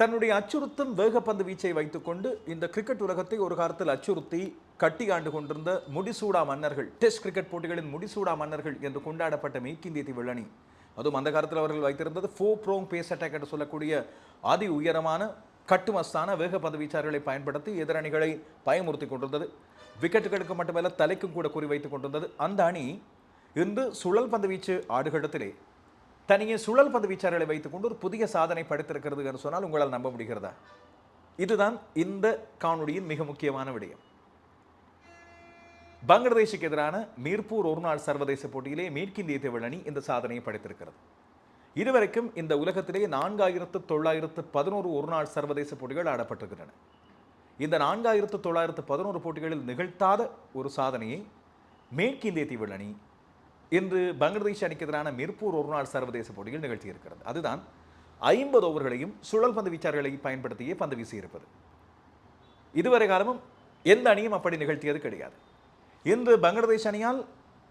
தன்னுடைய அச்சுறுத்தும் வேகப்பந்து வீச்சை வைத்துக்கொண்டு இந்த கிரிக்கெட் உலகத்தை ஒரு காலத்தில் அச்சுறுத்தி கட்டி ஆண்டு கொண்டிருந்த முடிசூடா மன்னர்கள் டெஸ்ட் கிரிக்கெட் போட்டிகளின் முடிசூடா மன்னர்கள் என்று கொண்டாடப்பட்ட மேற்கிந்திய தீவு அதுவும் அந்த காலத்தில் அவர்கள் வைத்திருந்தது ஃபோ ப்ரோங் பேஸ் அட்டாக் என்று சொல்லக்கூடிய அதி உயரமான கட்டுமஸ்தான வேகப்பந்து வீச்சாளர்களை பயன்படுத்தி எதிரணிகளை பயமுறுத்தி கொண்டிருந்தது. விக்கெட்டுகளுக்கு மட்டுமல்ல தலைக்கும் கூட குறிவைத்துக் கொண்டிருந்தது. அந்த அணி இன்று சுழல் பந்து வீச்சு ஆடுகளத்திலே தனியே சுழல் பந்து வீச்சாளர்களை வைத்துக்கொண்டு ஒரு புதிய சாதனை படைத்திருக்கிறது என்று சொன்னால் உங்களால் நம்ப முடிகிறதா? இதுதான் இந்த காணொலியின் மிக முக்கியமான விடயம். பங்களாதேஷுக்கு எதிரான மீர்பூர் ஒருநாள் சர்வதேச போட்டியிலே மேற்கிந்திய தீவு அணி இந்த சாதனையை படைத்திருக்கிறது. இதுவரைக்கும் இந்த உலகத்திலேயே நான்காயிரத்து தொள்ளாயிரத்து பதினோரு ஒருநாள் சர்வதேச போட்டிகள் ஆடப்பட்டிருக்கின்றன. இந்த நான்காயிரத்து தொள்ளாயிரத்து பதினோரு போட்டிகளில் நிகழ்த்தாத ஒரு சாதனையை மேற்கிந்திய தீவு அணி இன்று பங்களாதேஷ் அணிக்கு எதிரான மிர்பூர் ஒருநாள் சர்வதேச போட்டியில் நிகழ்த்தியிருக்கிறது அதுதான் ஐம்பது ஓவர்களையும் சுழல் பந்து வீச்சார்களை பயன்படுத்தியே பந்து வீசியிருப்பது இதுவரை காலமும் எந்த அணியும் அப்படி நிகழ்த்தியது கிடையாது. இன்று பங்களாதேஷ் அணியால்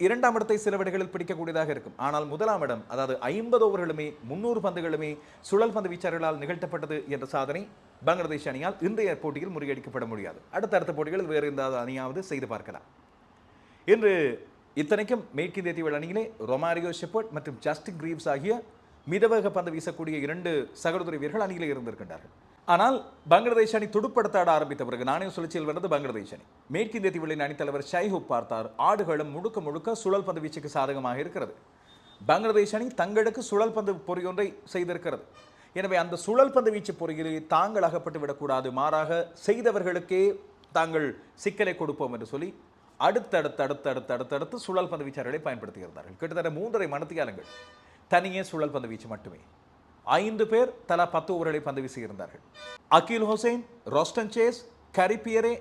இரண்டாம் இடத்தை சில விடைகளில் பிடிக்கக்கூடியதாக இருக்கும். ஆனால் முதலாம் இடம் அதாவது ஐம்பது ஓவர்களுமே முன்னூறு பந்துகளுமே சுழல் பந்து வீச்சார்களால் நிகழ்த்தப்பட்டது என்ற சாதனை பங்களாதேஷ் அணியால் இன்றைய போட்டியில் முறியடிக்கப்பட முடியாது. அடுத்தடுத்த போட்டிகளில் வேறு எந்த அணியாவது செய்து பார்க்கலாம். இன்று இத்தனைக்கும் மேற்கிந்திய தீவு அணியிலே ரொமாரியோ ஷெப்பர்ட் மற்றும் ஜஸ்டின் கிரீவ்ஸ் ஆகிய மிதவேக பந்து வீசக்கூடிய இரண்டு சகோதரி வீரர்கள் அணியிலே இருந்திருக்கின்றார்கள். ஆனால் பங்களாதேஷ் அணி துடுப்படுத்தாட ஆரம்பித்த பிறகு நாணய சுழற்சியில் வந்தது பங்களாதேஷ் அணி. மேற்கிந்திய தீவுகளின் அணித்தலைவர் ஷைஹூப் பார்த்தார் ஆடுகளும் முழுக்க முழுக்க சுழல் பந்து வீச்சுக்கு சாதகமாக இருக்கிறது. பங்களாதேஷ் அணி தங்களுக்கு சுழல் பந்து பொறியொன்றை செய்திருக்கிறது. எனவே அந்த சுழல் பந்து வீச்சு பொறியிலே தாங்கள் அகப்பட்டு விடக்கூடாது மாறாக செய்தவர்களுக்கே தாங்கள் சிக்கலை கொடுப்போம் என்று சொல்லி அடுத்தடுத்து அடுத்தடுத்து அடுத்தடுத்து சுழல் பந்து வீச்சாளர்களை பயன்படுத்தி இருந்தார்கள் கிட்டத்தட்ட மூன்றரை மணத்தியாலங்கள் தனியே சுழல் பந்து வீச்சு மட்டுமே. ஐந்து பேர் தலா பத்து ஓவர்களை பந்து வீசி இருந்தார்கள் அகில் ஹுசைன் ரோஸ்டன் சேஸ் கரிப்பியரே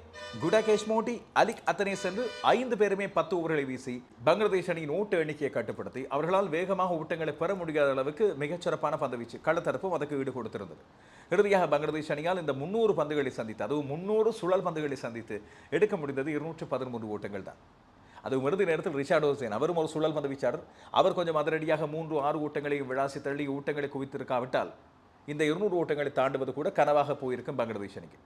குடகேஷ் மோட்டி அலிக் அத்தனை சென்று ஐந்து பேருமே பத்து ஓவர்களை வீசி பங்களாதேஷ் அணியின் ஓட்டு எண்ணிக்கையை கட்டுப்படுத்தி அவர்களால் வேகமாக ஓட்டங்களை பெற முடியாத அளவுக்கு மிகச்சிறப்பான பந்து வீச்சு கள்ளத்தரப்பும் அதுக்கு ஈடு கொடுத்திருந்தது இறுதியாக பங்களாதேஷ் அணியால் இந்த முன்னூறு பந்துகளை சந்தித்து அதுவும் முன்னூறு சுழல் பந்துகளை சந்தித்து எடுக்க முடிந்தது இருநூற்று பதிமூன்று ஓட்டங்கள் தான். அது இறுதி நேரத்தில் ரிஷாட் ஹோசேன் அவரும் ஒரு சுழல் பந்து வீச்சாளர் அவர் கொஞ்சம் அதிரடியாக மூன்று ஆறு ஓட்டங்களை விளாசி தள்ளி ஓட்டங்களை குவித்திருக்காவிட்டால் இந்த இருநூறு ஓட்டங்களை தாண்டுவது கூட கனவாக போயிருக்கும் பங்களாதேஷ் அணிக்கு.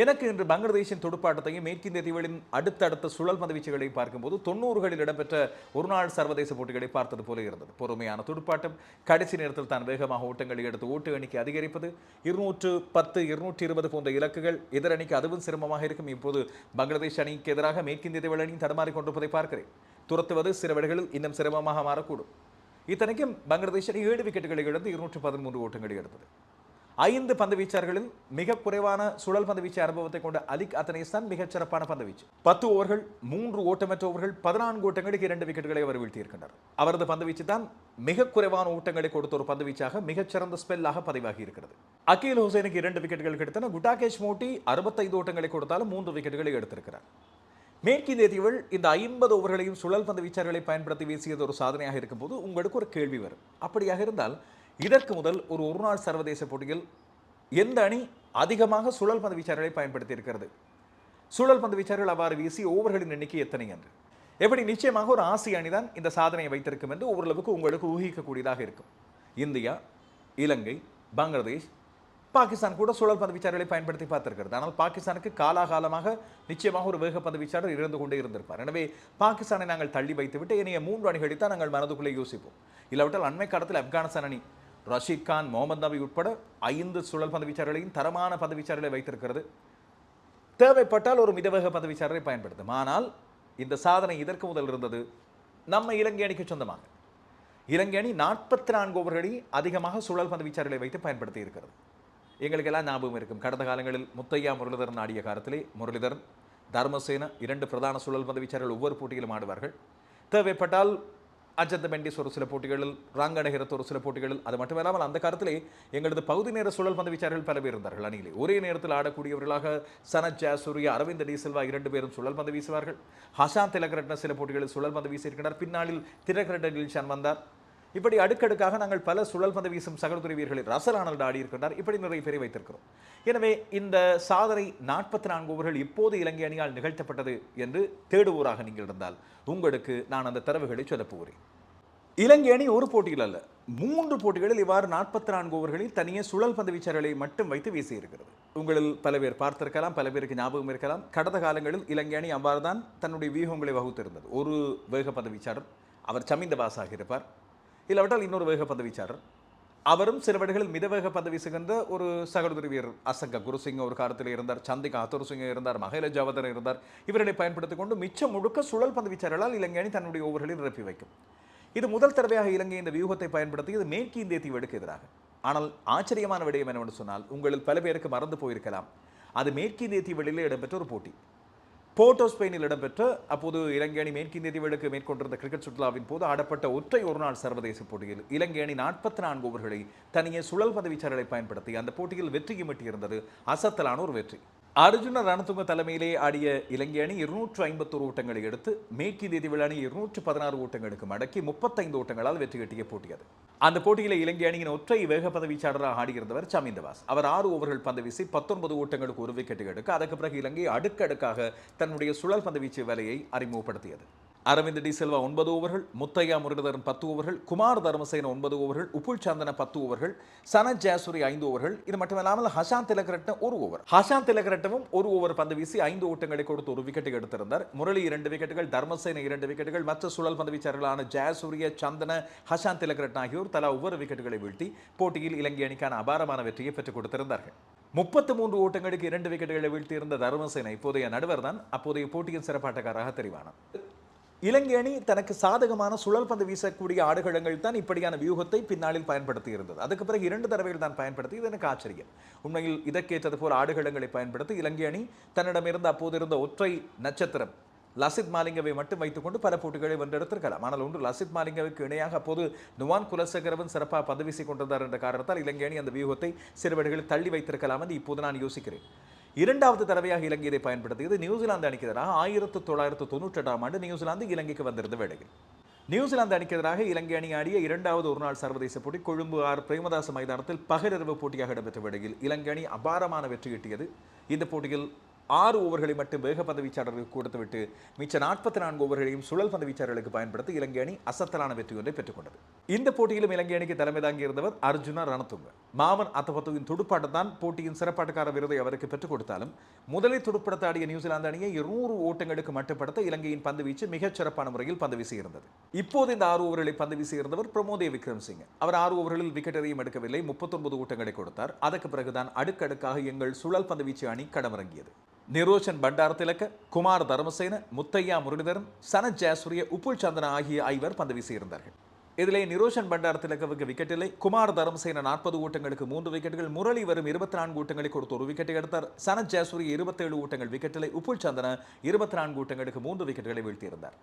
எனக்கு இன்று பங்களாதேஷின் துடுப்பாட்டத்தையும் மேற்கிந்திய தீவுகளின் அடுத்தடுத்த சுழல் பந்து பார்க்கும்போது தொண்ணூறுகளில் இடம்பெற்ற ஒருநாள் சர்வதேச போட்டிகளை பார்த்தது போல இருந்தது. பொறுமையான துடுப்பாட்டம் கடைசி நேரத்தில் தான் வேகமாக ஓட்டங்களை எடுத்து ஓட்டு எண்ணிக்கை அதிகரிப்பது இருநூற்று பத்து இருநூற்றி இருபது போன்ற இலக்குகள் எதிரணிக்கு அதுவும் சிரமமாக இருக்கும். இப்போது பங்களாதேஷ் அணிக்கு எதிராக மேற்கிந்திய தீவுகள் அணி தடுமாறி கொண்டிருப்பதை பார்க்கிறேன். துரத்துவது சில வேளைகளில் இன்னும் சிரமமாக மாறக்கூடும். இத்தனைக்கும் பங்களாதேஷ் அணி ஏழு விக்கெட்டுகளை இழந்து இருநூற்று பதிமூன்று ஓட்டங்களை எடுத்தது. ஐந்து பந்துவீச்சார்களில் மிக குறைவான சுழல் பந்துவீச்சு அனுபவத்தை கொண்ட அலிக் அத்தனேஸ்தான் மிகச் சிறப்பான பந்து வீச்சு பத்து ஓவர்கள் மூன்று ஓட்டமற்ற ஓவர்கள் பதினான்கு ஓட்டங்களுக்கு இரண்டு விக்கெட்டுகளை அவர் வீழ்த்தியிருக்கின்றார். அவரது பந்துவீச்சு தான் மிக குறைவான ஓட்டங்களை கொடுத்த ஒரு பந்துவீச்சாக மிகச்சிறந்த ஸ்பெல்லாக பதிவாகி இருக்கிறது அகில் ஹுசைனுக்கு இரண்டு விக்கெட்டுகள் கிடைத்தன. குட்டாகேஷ் மோட்டி அறுபத்தைந்து ஓட்டங்களை கொடுத்தாலும் மூன்று விக்கெட்டுகளை எடுத்திருக்கிறார். மேற்கிந்திய தீவுகள் இந்த ஐம்பது ஓவர்களையும் சுழல் பந்து வீச்சாளர்களை பயன்படுத்தி வீசியது ஒரு சாதனையாக இருக்கும்போது உங்களுக்கு ஒரு கேள்வி வரும். அப்படியாக இருந்தால் இதற்கு முதல் ஒரு ஒருநாள் சர்வதேச போட்டியில் எந்த அணி அதிகமாக சுழல் பந்து வீச்சாளர்களை பயன்படுத்தி இருக்கிறது சுழல் பந்து வீச்சாளர்கள் அவ்வாறு வீசி ஓவர்களின் எண்ணிக்கை எத்தனை என்று. எப்படி நிச்சயமாக ஒரு ஆசிய அணிதான் இந்த சாதனையை வைத்திருக்கும் என்று ஓரளவுக்கு உங்களுக்கு ஊகிக்கக்கூடியதாக இருக்கும். இந்தியா இலங்கை பங்களாதேஷ் பாகிஸ்தான் கூட சுழல் பந்து வீச்சாளர்களை பயன்படுத்தி பார்த்திருக்கிறது. ஆனால் பாகிஸ்தானுக்கு காலாகாலமாக நிச்சயமாக ஒரு வேகப்பந்து வீச்சாளர் இருந்து கொண்டே இருந்திருப்பார். எனவே பாகிஸ்தானை நாங்கள் தள்ளி வைத்துவிட்டு இனிய மூன்று அணிகளை தான் நாங்கள் மனதுக்குள்ளே யோசிப்போம். இல்லாவிட்டால் அண்மை காலத்தில் ஆப்கானிஸ்தான் அணி ரஷீத் கான் முகமது நபி உட்பட ஐந்து சுழல் பதவிச்சாரர்களையும் தரமான பதவிச்சாரர்களை வைத்திருக்கிறது. தேவைப்பட்டால் ஒரு மிதவேக பதவிச்சாரரை பயன்படுத்தும். ஆனால் இந்த சாதனை இதற்கு முதல் இருந்தது நம்ம இலங்கை அணிக்கு சொந்தமாக. இலங்கை அணி நாற்பத்தி நான்கு ஓவர்களில் அதிகமாக சுழல் பதவிச்சாரர்களை வைத்து பயன்படுத்தி இருக்கிறது எங்களுக்கெல்லாம் ஞாபகம் இருக்கும். கடந்த காலங்களில் முத்தையா முரளிதரன் ஆடிய காலத்திலே முரளிதரன் தர்மசேன இரண்டு பிரதான சுழல் பதவிச்சாரர்கள் ஒவ்வொரு போட்டியிலும் ஆடுவார்கள். தேவைப்பட்டால் அஜந்த மெண்டிஸ் ஒரு சில போட்டிகளில் ராங்கடகிரத் ஒரு சில போட்டிகளில் அது மட்டுமில்லாமல் அந்த காலத்திலே எங்களது பகுதி நேர சுழல் பந்து வீச்சாளர்கள் பல பேர் இருந்தார்கள் அணியிலே ஒரே நேரத்தில் ஆடக்கூடியவர்களாக சனத் ஜாசூரியா அரவிந்த் டி இரண்டு பேரும் சுழல் பந்து வீசுவார்கள். ஹசான் திலகரட்ன சில போட்டிகளில் சுழல் பந்து வீசியிருக்கிறார். பின்னாளில் திலகரட்ன டில்ஷான் வந்தார். இப்படி அடுக்கடுக்காக நாங்கள் பல சுழல் பந்து வீசும் சகோதரி வீரர்களில் ரசல் ஆனல்ட் ஆடி இப்படி நிறைய பேரை வைத்திருக்கிறோம். எனவே இந்த சாதனை நாற்பத்தி நான்கு ஓவர்கள் இப்போது இலங்கை அணியால் நிகழ்த்தப்பட்டது என்று தேடுவோராக நீங்கள் இருந்தால் உங்களுக்கு நான் அந்த தரவுகளை சொல்லப் போகிறேன். இலங்கை அணி ஒரு போட்டியில் அல்ல மூன்று போட்டிகளில் இவ்வாறு நாற்பத்தி நான்கு ஓவர்களில் தனியே சுழல் பந்து வீச்சர்களை மட்டும் வைத்து வீசியிருக்கிறது உங்களில் பல பேர் பார்த்திருக்கலாம் பல பேருக்கு ஞாபகம் இருக்கலாம். கடந்த காலங்களில் இலங்கை அணி அவ்வாறு தான் தன்னுடைய வியூகங்களை வகுத்திருந்தது. ஒரு வேகப்பந்து வீச்சாளர் அவர் சமிந்த பாஸாக இருப்பார். இல்லாவிட்டால் இன்னொரு வேக வீச்சாளர் அவரும் சில மிதவேக பந்து வீசுகின்ற ஒரு சகோதரி வீரர் அசங்க குருசிங்க ஒரு காலத்தில் இருந்தார் சந்திகா அத்துருசிங்க இருந்தார் மகேல ஜாவதர் இருந்தார். இவர்களை பயன்படுத்திக் கொண்டு மிச்சம் முழுக்க சுழல் பந்து வீச்சாளர்களால் இலங்கை அணி தன்னுடைய ஓவர்களில் நிரப்பி வைக்கும். இது முதல் தடவையாக இலங்கை இந்த வியூகத்தை பயன்படுத்தி இது மேற்கு இந்திய தீவுக்கு எதிராக. ஆனால் ஆச்சரியமான விடயம் என்னவென்று சொன்னால் உங்களில் பல பேருக்கு மறந்து போயிருக்கலாம். அது மேற்கிந்திய தீவெளியில் இடம்பெற்ற ஒரு போட்டி. போர்ட்டோ ஸ்பெயினில் இடம்பெற்ற அப்போது இலங்கை அணி மேற்கிந்திய தீவுகளுக்கு மேற்கொண்டிருந்த கிரிக்கெட் சுற்றுலாவின் போது ஆடப்பட்ட ஒற்றை ஒருநாள் சர்வதேச போட்டியில் இலங்கை அணி நாற்பத்தி நான்கு ஓவர்களை தனியே சுழல் பந்து பயன்படுத்தி அந்த போட்டியில் வெற்றியும் எட்டியிருந்தது. அசத்தலான ஒரு வெற்றி. அர்ஜுன ரணதுங்க தலைமையிலே ஆடிய இலங்கை அணி இருநூற்று ஐம்பத்தொரு ஓட்டங்களை எடுத்து மேற்கு தேதி அணி இருநூற்று பதினாறு ஓட்டங்களுக்கு மடக்கி முப்பத்தைந்து ஓட்டங்களால் வெற்றி கட்டிய போட்டியது அந்த போட்டியில் இலங்கை அணியின் ஒற்றை வேக பந்து வீச்சாளராக ஆடியிருந்தவர் சமீந்தவாஸ். அவர் ஆறு ஓவர்கள் பந்து வீசி பத்தொன்பது ஓட்டங்களுக்கு ஒரு விக்கெட்டு எடுக்க அதற்கு பிறகு இலங்கை அடுக்கடுக்காக தன்னுடைய சுழல் பந்து வீச்சு வேலையை அறிமுகப்படுத்தியது. அரவிந்த் டி செல்வா ஒன்பது ஓவர்கள் முத்தையா முரளிதரன் பத்து ஓவர்கள் குமார் தர்மசேன ஒன்பது ஓவர்கள் உப்புல் சந்தன பத்து ஓவர்கள் சனத் ஜாசுரி ஐந்து ஓவர்கள் இது மட்டுமில்லாமல் ஹசாந்த் திலகரட்ன ஒரு ஓவர். ஹசாந்த் திலகரட்டமும் ஒரு ஓவர் பந்து வீசி ஐந்து ஓட்டங்களை கொடுத்து ஒரு விக்கெட்டை எடுத்திருந்தார். முரளி இரண்டு விக்கெட்டுகள் தர்மசேன இரண்டு விக்கெட்டுகள் மற்ற சுழல் பந்து வீச்சாளர்களான ஜாசூரிய சந்தன ஹசாந்த் திலகரட்ன ஆகியோர் தலா ஒவ்வொரு விக்கெட்டுகளை வீழ்த்தி போட்டியில் இலங்கை அணிக்கான அபாரமான வெற்றியை பெற்றுக் கொடுத்திருந்தார்கள். முப்பத்து மூன்று ஓட்டங்களுக்கு இரண்டு விக்கெட்டுகளை வீழ்த்தியிருந்த தர்மசேன இப்போதைய நடுவர் தான் அப்போதைய போட்டியின் சிறப்பாட்டக்காராக தெரிவானார் இலங்கை அணி தனக்கு சாதகமான சுழல் பந்து வீசக்கூடிய ஆடுகளங்கள் தான் இப்படியான வியூகத்தை பின்னாளில் பயன்படுத்தி இருந்தது அதுக்கு பிறகு இரண்டு தடவைகள் தான் பயன்படுத்தி இது எனக்கு ஆச்சரியம். உண்மையில் இதற்கேற்றது போல் ஆடுகளங்களை பயன்படுத்தி இலங்கை அணி தன்னிடமிருந்து அப்போது இருந்த ஒற்றை நட்சத்திரம் லசித் மாலிங்கவை மட்டும் வைத்துக்கொண்டு பல போட்டிகளை வென்றெடுத்திருக்கலாம். ஆனால் ஒன்று லசித் மாலிங்கவுக்கு இணையாக அப்போது நுவான் குலசேகரவன் சிறப்பாக பந்து கொண்டிருந்தார் என்ற காரணத்தால் இலங்கை அணி அந்த வியூகத்தை சிறுவர்களில் தள்ளி வைத்திருக்கலாம் என்று இப்போது நான் யோசிக்கிறேன். இரண்டாவது தடவையாக இலங்கை இதை பயன்படுத்தியது நியூசிலாந்து அணிக்கு எதிராக ஆயிரத்து தொள்ளாயிரத்து தொண்ணூற்றி எட்டாம் ஆண்டு நியூசிலாந்து இலங்கைக்கு வந்திருந்த வேளையில். நியூசிலாந்து அணிக்கு எதிராக இலங்கை அணி ஆடிய இரண்டாவது ஒருநாள் சர்வதேச போட்டி கொழும்பு ஆர். பிரேமதாச மைதானத்தில் பகலிரவு போட்டியாக இடம்பெற்ற வேளையில் இலங்கை அணி அபாரமான வெற்றி கிட்டியது இந்த போட்டியில் ஆறு ஓவர்களை மட்டும் வேக பந்துவீச்சாளர்களுக்கு கொடுத்துவிட்டு மிச்ச நாற்பத்தி நான்கு ஓவர்களையும் சுழல் பந்துவீச்சாளர்களுக்கு பயன்படுத்தி இலங்கை அணி அசத்தலான வெற்றி ஒன்றை பெற்றுக்கொண்டது. இந்த போட்டியிலும் இலங்கை அணிக்கு தலைமை தாங்கியிருந்தவர் அர்ஜுனா ரணத்துங்க மாமன் அத்தபத்துவின் துடுப்பாட்டம் தான் போட்டியின் சிறப்பாட்டக்கார விருதை அவருக்கு பெற்றுக் கொடுத்தாலும் முதலில் துடுப்படுத்த ஆடிய நியூசிலாந்து அணியை இருநூறு ஓட்டங்களுக்கு மட்டுப்படுத்த இலங்கையின் பந்துவீச்சு மிகச் சிறப்பான முறையில் பந்து வீசியிருந்தது இப்போது இந்த ஆறு ஓவர்களை பந்து வீசியிருந்தவர் பிரமோதே விக்ரம் சிங் அவர் ஆறு ஓவர்களில் விக்கெட் எதையும் எடுக்கவில்லை முப்பத்தொன்பது ஓட்டங்களை கொடுத்தார். அதற்கு பிறகுதான் அடுக்கடுக்காக எங்கள் சுழல் பந்து வீச்சு அணி களமிறங்கியது. நிரோஷன் பண்டாரத்திலக்க குமார் தர்மசேன முத்தையா முரளிதரன் சனத் ஜாசூரிய உப்புல் சந்தன ஆகிய ஐவர் பந்து வீசியிருந்தார்கள் இதிலே நிரோஷன் பண்டார திலக்கவுக்கு விக்கெட் குமார் தர்மசேன நாற்பது ஓட்டங்களுக்கு மூன்று விக்கெட்டுகள் முரளி வரும் இருபத்தி நான்கு ஓட்டங்களை கொடுத்து ஒரு விக்கெட்டை எடுத்தார். சனத் ஜாசூரி இருபத்தேழு ஓட்டங்கள் விக்கெட்டில் உப்புல் சந்திரன் இருபத்தி நான்கு ஓட்டங்களுக்கு மூன்று விக்கெட்டுகளை வீழ்த்தியிருந்தார்.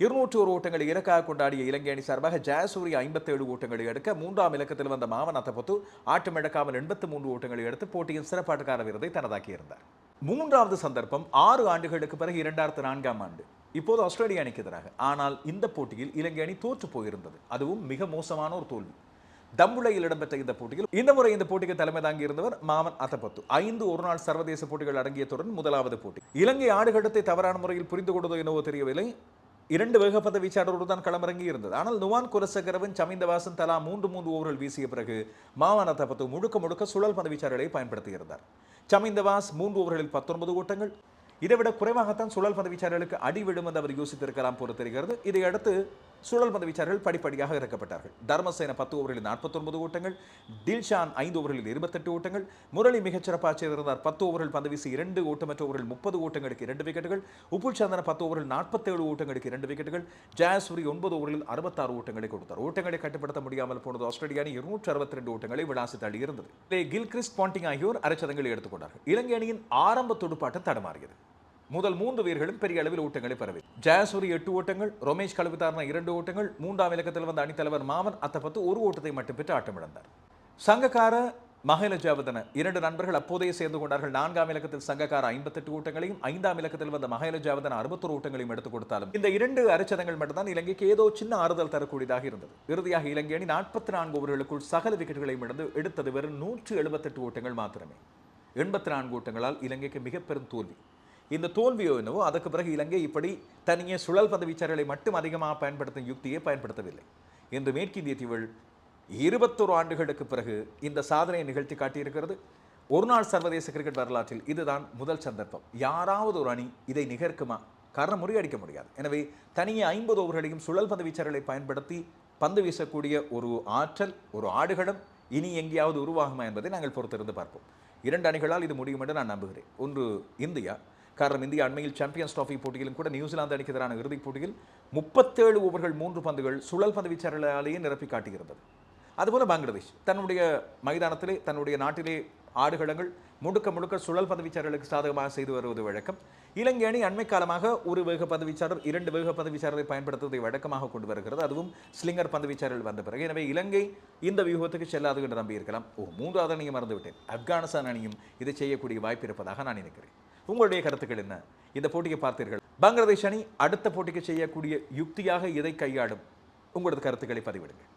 இருநூற்றி ஒரு ஓட்டங்களை இலக்காக கொண்டாடிய இலங்கை அணி சார்பாக ஜாசூரி ஐம்பத்தேழு ஓட்டங்களை எடுக்க மூன்றாம் இலக்கத்தில் வந்த மாவன் அத்தபத்து ஆட்டமிழக்காமல் எண்பத்தி எண்பத்து மூன்று ஓட்டங்களை எடுத்து போட்டியின் சிறப்பாட்டுக்கார விருதை தனதாக்கியிருந்தார். மூன்றாவது சந்தர்ப்பம் ஆறு ஆண்டுகளுக்கு பிறகு இரண்டாயிரத்து நான்காம் ஆண்டு. இப்போது ஆஸ்திரேலிய அணிக்கு எதிராக. ஆனால் இந்த போட்டியில் இலங்கை அணி தோற்று போயிருந்தது. அதுவும் மிக மோசமான ஒரு தோல்வி. தம்புளையில் இடம்பெற்ற இந்த போட்டியில் இந்த முறை இந்த போட்டிக்கு தலைமை தாங்கி இருந்தவர் மாமன் அத்தபத்து. ஐந்து ஒருநாள் சர்வதேச போட்டிகள் அடங்கியதுடன் முதலாவது போட்டி. இலங்கை ஆடுகட்டத்தை தவறான முறையில் புரிந்து கொண்டதோ என்னவோ தெரியவில்லை. இரண்டு வேகப்பந்த வீச்சாளரோடு தான் களமிறங்கி இருந்தது. ஆனால் நுவான் குரசகரவன் சமிந்தவாசன் தலா மூன்று மூன்று ஓவர்கள் வீசிய பிறகு மாவான தப்பத்து முழுக்க முழுக்க சுழல் பந்து வீச்சாளர்களை பயன்படுத்தியிருந்தார் சமிந்தவாஸ் மூன்று ஓவர்களில் பத்தொன்பது ஓட்டங்கள். இதைவிட குறைவாகத்தான் சுழல் பந்து வீச்சாளர்களுக்கு அடி விடும் என்று அவர் யோசித்திருக்கலாம் போல தெரிகிறது. இதையடுத்து சுழல் பந்து வீச்சாளர்கள் படிப்படியாக இறக்கப்பட்டார்கள். தர்மசேன பத்து ஓவர்களில் நாற்பத்தொன்பது ஓட்டங்கள் தில்ஷான் ஐந்து ஓவர்களில் இருபத்தெட்டு ஓட்டங்கள் முரளி மிகச்சிறப்பாக செய்திருந்தார். பத்து ஓவரில் பந்து வீசி இரண்டு ஓட்டமற்ற ஓவரில் முப்பது ஓட்டங்களுக்கு இரண்டு விக்கெட்டுகள் உப்புல் சந்தன பத்து ஓவரில் நாற்பத்தேழு ஓட்டங்களுக்கு இரண்டு விக்கெட்டுகள் ஜாயசூரி ஒன்பது ஓவரில் அறுபத்தாறு ஓட்டங்களை கொடுத்தார். ஓட்டங்களை கட்டுப்படுத்த முடியாமல் போனது ஆஸ்திரேலிய அணி இருநூற்று அறுபத்தி ரெண்டு ஓட்டங்களை விளாசி தள்ளியிருந்தது கில் இதிலே பாண்டிங் ஆகியோர் அரைச்சதங்களை எடுத்துக்கொண்டார்கள் இலங்கை அணியின் ஆரம்ப துடுப்பாட்டம் தடுமாறியது. முதல் மூன்று வீரர்களும் பெரிய அளவில் ஓட்டங்களை பெறவில்லை. ஜெயசூரி எட்டு ஓட்டங்கள் ரமேஷ் கல்விதாரன இரண்டு ஓட்டங்கள் மூன்றாம் இலக்கத்தில் வந்த அணித்தலைவர் மாமன் அத்தப்பத்து ஒரு ஓட்டத்தை மட்டும் பெற்று ஆட்டமிழந்தார். சங்கக்கார மகில ஜாவதன இரண்டு நண்பர்கள் அப்போதையே சேர்ந்து கொண்டார்கள். நான்காம் இலக்கத்தில் சங்கக்கார ஐம்பத்தெட்டு ஓட்டங்களையும் ஐந்தாம் இலக்கத்தில் வந்த மகில ஜாவதன அறுபத்தொரு ஓட்டங்களையும் எடுத்துக் கொடுத்தாலும் இந்த இரண்டு அரைச்சதங்கள் மட்டும்தான் இலங்கைக்கு ஏதோ சின்ன ஆறுதல் தரக்கூடியதாக இருந்தது. இறுதியாக இலங்கை அணி நாற்பத்தி நான்கு ஓவர்களுக்குள் சகல விக்கெட்டுகளையும் இழந்து எடுத்தது வெறும் நூற்று எழுபத்தெட்டு ஓட்டங்கள் மாத்திரமே. எண்பத்தி நான்கு ஓட்டங்களால் இலங்கைக்கு மிக பெரும் தோல்வி. இந்த தோல்வியோ என்னவோ அதற்கு பிறகு இலங்கை இப்படி தனியே சுழல் பந்து மட்டும் அதிகமாக பயன்படுத்தும் யுக்தியை பயன்படுத்தவில்லை. இன்று மேற்கிந்திய தீவுகள் இருபத்தொரு ஆண்டுகளுக்கு பிறகு இந்த சாதனையை நிகழ்த்தி காட்டியிருக்கிறது. ஒரு நாள் சர்வதேச கிரிக்கெட் வரலாற்றில் இதுதான் முதல் சந்தர்ப்பம். யாராவது ஒரு அணி இதை நிகர்க்குமா? காரணம் முறியடிக்க முடியாது. எனவே தனியே ஐம்பது ஓவர்களையும் சுழல் பந்து வீச்சர்களை பயன்படுத்தி பந்து வீசக்கூடிய ஒரு ஆற்றல் ஒரு ஆடுகளம் இனி எங்கேயாவது உருவாகுமா என்பதை நாங்கள் பொறுத்திருந்து பார்ப்போம். இரண்டு அணிகளால் இது முடியும் என்று நான் நம்புகிறேன். ஒன்று இந்தியா காரணம் இந்தியா அண்மையில் சாம்பியன்ஸ் டிராஃபி போட்டியிலும் கூட நியூசிலாந்து அணிக்கு எதிரான இறுதிப் போட்டியில் முப்பத்தேழு ஓவர்கள் மூன்று பந்துகள் சுழல் பந்து வீச்சாளர்களாலேயே நிரப்பி காட்டுகிறது அதுபோல பங்களாதேஷ் தன்னுடைய மைதானத்திலே தன்னுடைய நாட்டிலே ஆடுகளங்கள் முழுக்க முழுக்க சுழல் பதவிச்சாரர்களுக்கு சாதகமாக செய்து வருவது வழக்கம். இலங்கை அணி அண்மை காலமாக ஒரு வேக பதவிச்சாரர் இரண்டு வேக பதவிச்சாரரை பயன்படுத்துவதை வழக்கமாக கொண்டு வருகிறது. அதுவும் ஸ்லிங்கர் பதவிச்சாரர்கள் வந்த பிறகு. எனவே இலங்கை இந்த வியூகத்துக்கு செல்லாது என்று நம்பியிருக்கலாம். ஓ மூன்றாவது அணியை மறந்துவிட்டேன். ஆப்கானிஸ்தான் அணியும் இதை செய்யக்கூடிய வாய்ப்பு இருப்பதாக நான் நினைக்கிறேன். உங்களுடைய கருத்துக்கள் என்ன? இந்த போட்டியை பார்த்தீர்கள். பங்களாதேஷ் அணி அடுத்த போட்டிக்கு செய்யக்கூடிய யுக்தியாக இதை கையாளும்? உங்களது கருத்துக்களை பதிவிடுங்கள்.